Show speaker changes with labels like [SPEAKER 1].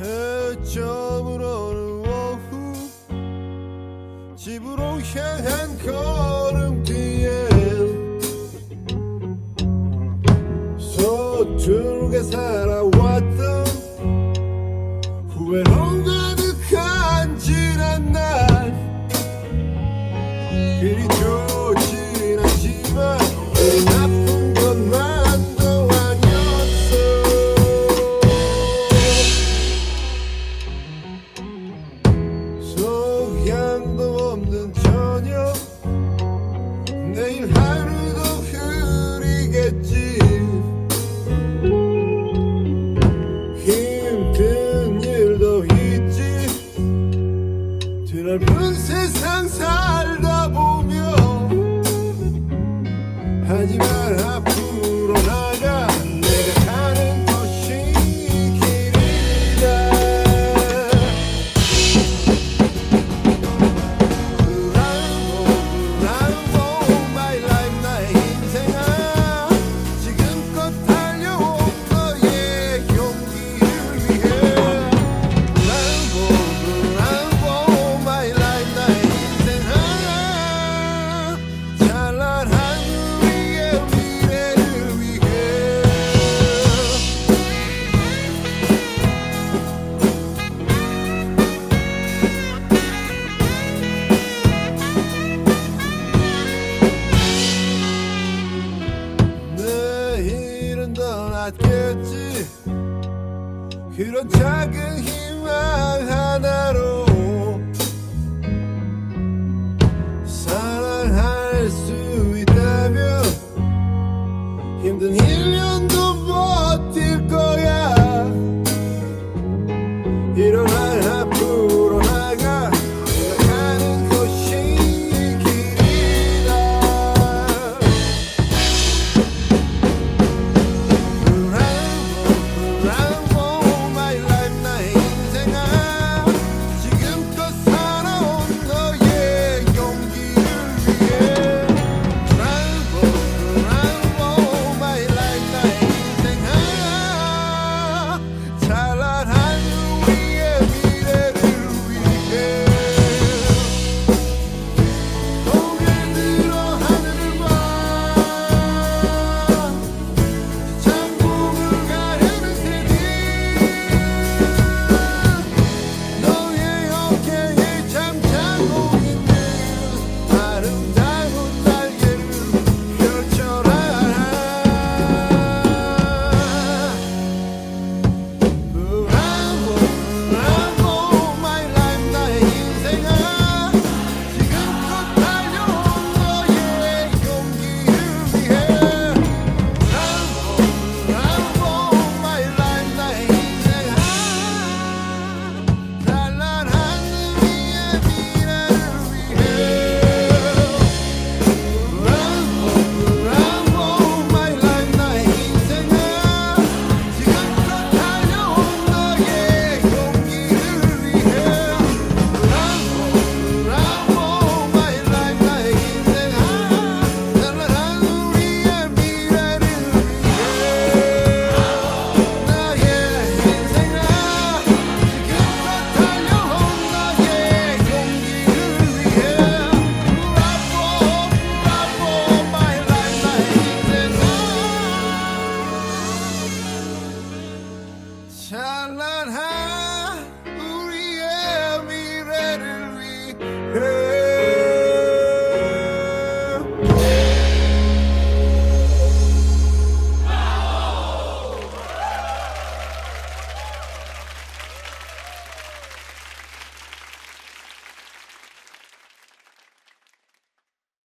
[SPEAKER 1] 해점으로 오후 집으로 향한 걸음뒤에 서투르게 살아왔던 후회로운 그 저녁 내일 하루도 흐리겠지. 힘든 일도 있지. 드넓은 세상 살다 보면 하지 말아 받겠지? 그런 작은 희망 하나로 사랑할 수 있다면 힘든 1년 shall not have.